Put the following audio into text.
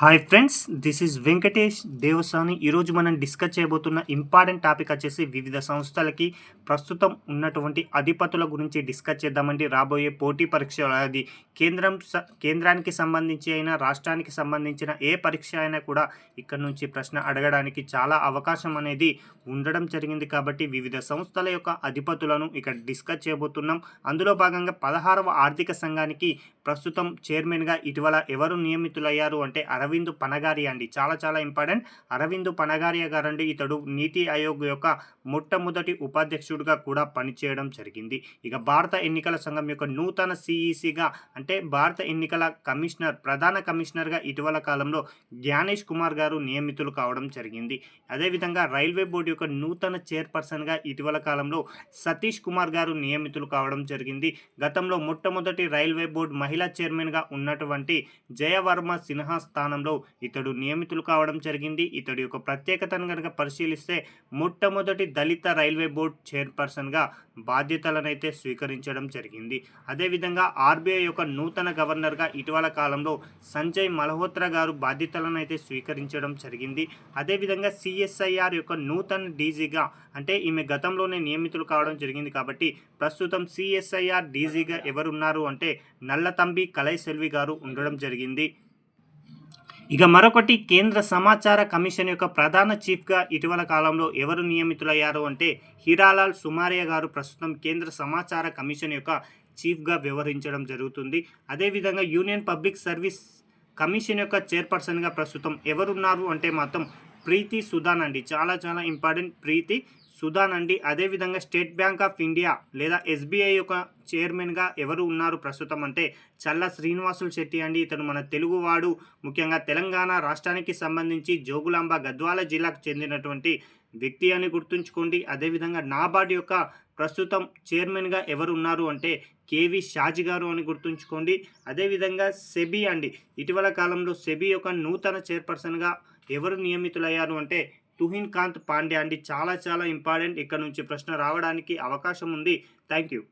Hi friends this is Venkatesh Devasani ఈరోజు మనం discuss చేయబోతున్న ఇంపార్టెంట్ టాపిక్ వచ్చేసి వివిధ సంస్థలకి ప్రస్తుతం ఉన్నటువంటి అధిపతుల గురించి డిస్కస్ చేద్దామండి. రాబోయే పోటీ పరీక్షలు అది కేంద్రం స- కేంద్రానికి సంబంధించి అయినా రాష్ట్రానికి సంబంధించిన ఏ పరీక్ష అయినా కూడా ఇక్కడ నుంచి ప్రశ్న అడగడానికి చాలా అవకాశం అనేది ఉండడం జరిగింది కాబట్టి వివిధ సంస్థల యొక్క అధిపతులను ఇక్కడ డిస్కస్ చేయబోతున్నాం. అందులో భాగంగా పదహారవ ఆర్థిక సంఘానికి ప్రస్తుతం చైర్మన్గా ఇటీవల ఎవరు నియమితులయ్యారు అంటే అరవింద్ పనగారియా అండి. చాలా చాలా ఇంపార్టెంట్. అరవింద్ పనగారియా గారండి. ఇతడు నీతి ఆయోగ్ యొక్క మొట్టమొదటి ఉపాధ్యక్షుడిగా కూడా పనిచేయడం జరిగింది. ఇక భారత ఎన్నికల సంఘం యొక్క నూతన సిఈసిగా అంటే భారత ఎన్నికల కమిషనర్ ప్రధాన కమిషనర్గా ఇటీవల కాలంలో జ్ఞానేష్ కుమార్ గారు నియమితులు కావడం జరిగింది. అదేవిధంగా రైల్వే బోర్డు యొక్క నూతన చైర్పర్సన్గా ఇటీవల కాలంలో సతీష్ కుమార్ గారు నియమితులు కావడం జరిగింది. గతంలో మొట్టమొదటి రైల్వే బోర్డు మహిళా చైర్మన్గా ఉన్నటువంటి జయవర్మ సిన్హా స్థానం స్థానంలో ఇతడు నియమితులు కావడం జరిగింది. ఇతడి యొక్క ప్రత్యేకతను కనుక పరిశీలిస్తే మొట్టమొదటి దళిత రైల్వే బోర్డు చైర్పర్సన్గా బాధ్యతలనైతే స్వీకరించడం జరిగింది. అదేవిధంగా ఆర్బీఐ యొక్క నూతన గవర్నర్గా ఇటీవల కాలంలో సంజయ్ మల్హోత్రా గారు బాధ్యతలను అయితే స్వీకరించడం జరిగింది. అదేవిధంగా సిఎస్ఐఆర్ యొక్క నూతన డీజీగా అంటే ఈమె గతంలోనే నియమితులు కావడం జరిగింది కాబట్టి ప్రస్తుతం సిఎస్ఐఆర్ డీజీగా ఎవరున్నారు అంటే నల్లతంబి కలైసెల్వి గారు ఉండడం జరిగింది. ఇక మరొకటి కేంద్ర సమాచార కమిషన్ యొక్క ప్రధాన చీఫ్గా ఇటీవల కాలంలో ఎవరు నియమితులయ్యారు అంటే హీరాలాల్ సుమారియా గారు. ప్రస్తుతం కేంద్ర సమాచార కమిషన్ యొక్క చీఫ్గా వ్యవహరించడం జరుగుతుంది. అదేవిధంగా యూనియన్ పబ్లిక్ సర్వీస్ కమిషన్ యొక్క చైర్పర్సన్గా ప్రస్తుతం ఎవరున్నారు అంటే మాత్రం ప్రీతి సుధాన్ అండి చాలా చాలా ఇంపార్టెంట్ ప్రీతి. సుధాన్ అండి అదేవిధంగా స్టేట్ బ్యాంక్ ఆఫ్ ఇండియా లేదా ఎస్బీఐ యొక్క చైర్మన్గా ఎవరు ఉన్నారు ప్రస్తుతం అంటే చల్ల శ్రీనివాసులు శెట్టి అండి. ఇతను మన తెలుగువాడు ముఖ్యంగా తెలంగాణ రాష్ట్రానికి సంబంధించి జోగులాంబ గద్వాల జిల్లాకు చెందినటువంటి వ్యక్తి అని గుర్తుంచుకోండి. అదేవిధంగా నాబార్డ్ యొక్క ప్రస్తుతం చైర్మన్గా ఎవరు ఉన్నారు అంటే కేవి షాజీ గారు అని గుర్తుంచుకోండి. అదేవిధంగా సెబీ అండి ఇటీవల కాలంలో సెబీ యొక్క నూతన చైర్పర్సన్గా ఎవరు నియమితులయ్యారు అంటే తుహిన్ కాంత్ పాండే అండి. చాలా చాలా ఇంపార్టెంట్. ఇక్కడ నుంచి ప్రశ్న రావడానికి అవకాశం ఉంది. Thank you.